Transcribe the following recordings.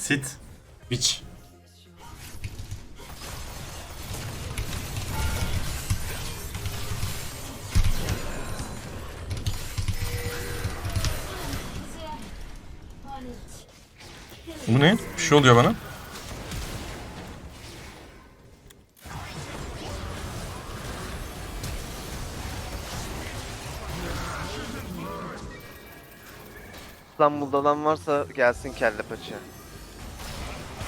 Sit. Biç. Bu ne? Bir şey oluyor bana. İstanbul'da olan varsa gelsin kelle paça.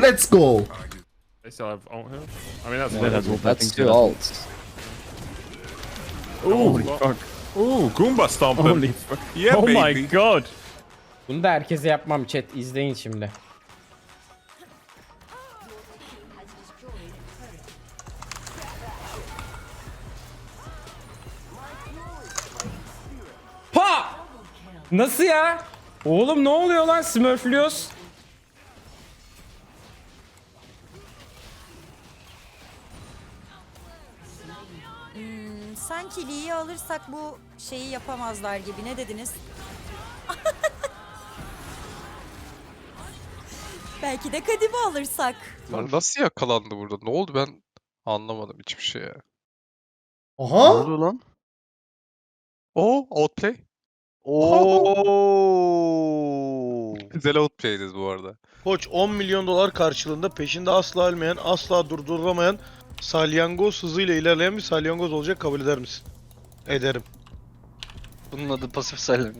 Let's go. They still have ult here. I mean, that's Yeah, that's, that's two ults. Holy fuck. Ooh, Goomba stomping. Holy fuck. Yeah, oh baby. my god. Bunu da herkese yapmam chat izleyin şimdi. Pa! Nasıl ya? Oğlum ne oluyor lan Smurflios? Sanki Lee'yi alırsak bu şeyi yapamazlar gibi. Ne dediniz? Belki de Kadim'i alırsak. Lan nasıl yakalandı burada? Ne oldu ben anlamadım hiçbir şey ya. Ne Aha. oldu lan? Oo, outplay. Oo. Güzel outplay'diz bu arada. Koç 10 milyon dolar karşılığında peşinde asla ölmeyen, asla durdurulamayan salyangoz hızıyla ilerleyen bir salyangoz olacak kabul eder misin? Ederim. Bunun adı pasif silent.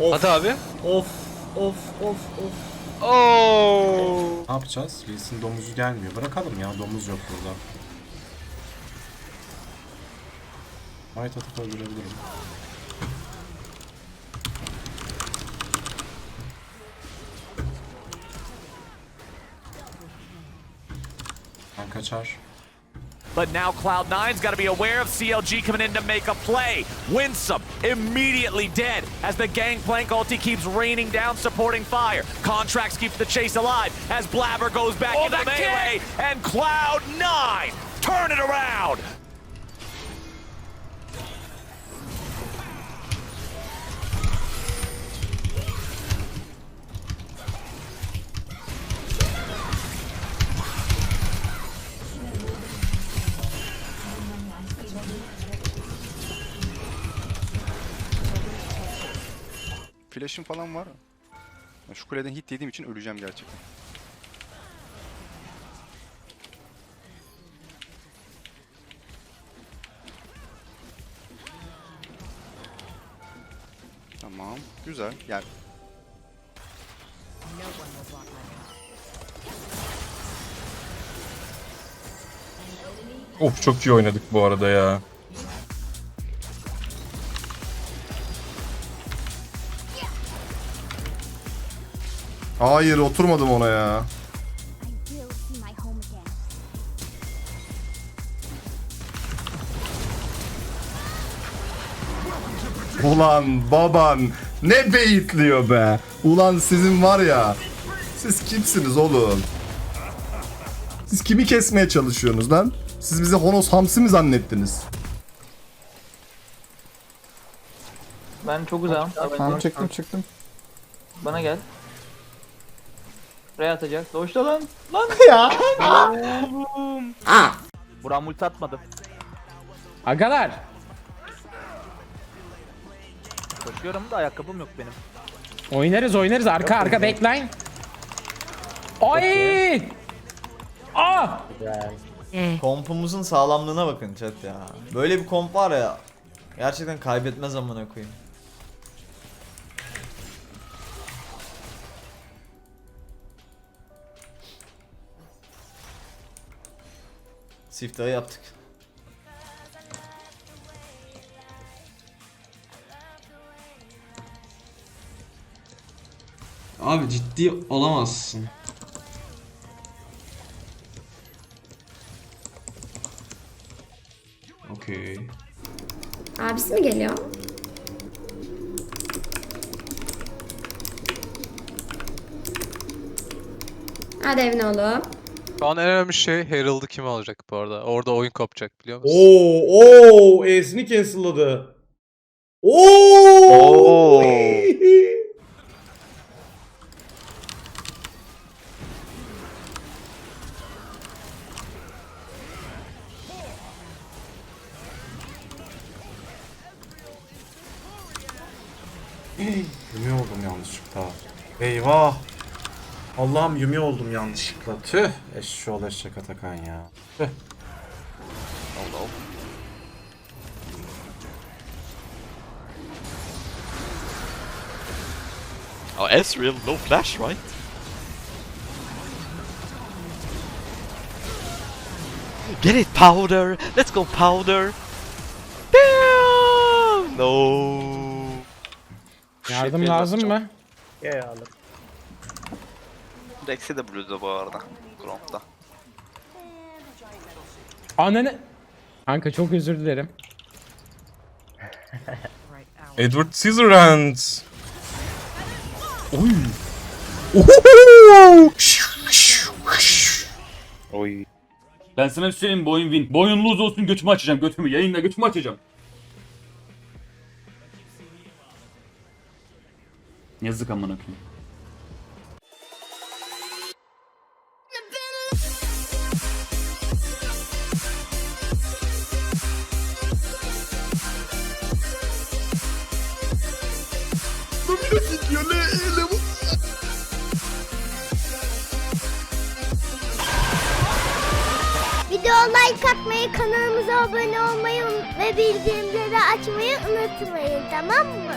Of. Hadi abi. Of. Of. Of. Of. Oo. Ne yapacağız? Wilson domuzu gelmiyor. Bırakalım ya. Domuz yok burada. Might atıp öldürebilirim. Ben kaçar. But now Cloud9's got to be aware of CLG coming in to make a play. Winsome immediately dead as the Gangplank ulti keeps raining down supporting fire. Contracts keeps the chase alive as Blabber goes back oh, into the melee and Cloud9 turn it around. Flash'ım falan var. Şu kuleden hit yediğim için öleceğim gerçekten. Tamam. Güzel. Gel. Of çok iyi oynadık bu arada ya. Hayır oturmadım ona ya. Ulan baban ne beyitliyor be. Ulan sizin var ya. Siz kimsiniz oğlum? Siz kimi kesmeye çalışıyorsunuz lan? Siz bizi Honos Hamsi mi zannettiniz? Ben çok uzağım. Tamam çıktım çıktım. Bana gel. Ray atacak. Doğuşta lan. Lan. ya. Buram multi atmadı. Agalar. Koşuyorum da ayakkabım yok benim. Oynarız oynarız arka arka backline. Ay! Ah! Kompumuzun sağlamlığına bakın chat ya. Böyle bir komp var ya. Gerçekten kaybetmez amına koyayım. Siftahı yaptık. Abi ciddi olamazsın. Okey. Abisi mi geliyor? Hadi evine oğlum. Şu an en önemli şey Herald'ı kim alacak bu arada? Orada oyun kopacak biliyor musun? Oo, oo, E'sini cancel'ladı. Oo! Oo. Yumi oldum yanlışlıkla. Eyvah. Allah'ım yumi oldum yanlışlıkla. Tüh. Eşşoğlu eşek Atakan ya. Tüh. Oh, Ezreal, no flash, right? Get it, Powder! Let's go, Powder! Damn! No! Yardım lazım mı? Rex'i de Blue'da bu arada. Gromp'ta. Ananı... Kanka çok özür dilerim. Edward Scissorhands. Oy. Oy. Ben sana bir şey söyleyeyim bu oyun win. Bu oyun lose olsun götümü açacağım götümü. Yayında götümü açacağım. Yazık amına koyayım. Video like atmayı, kanalımıza abone olmayı ve bildirimleri açmayı unutmayın tamam mı?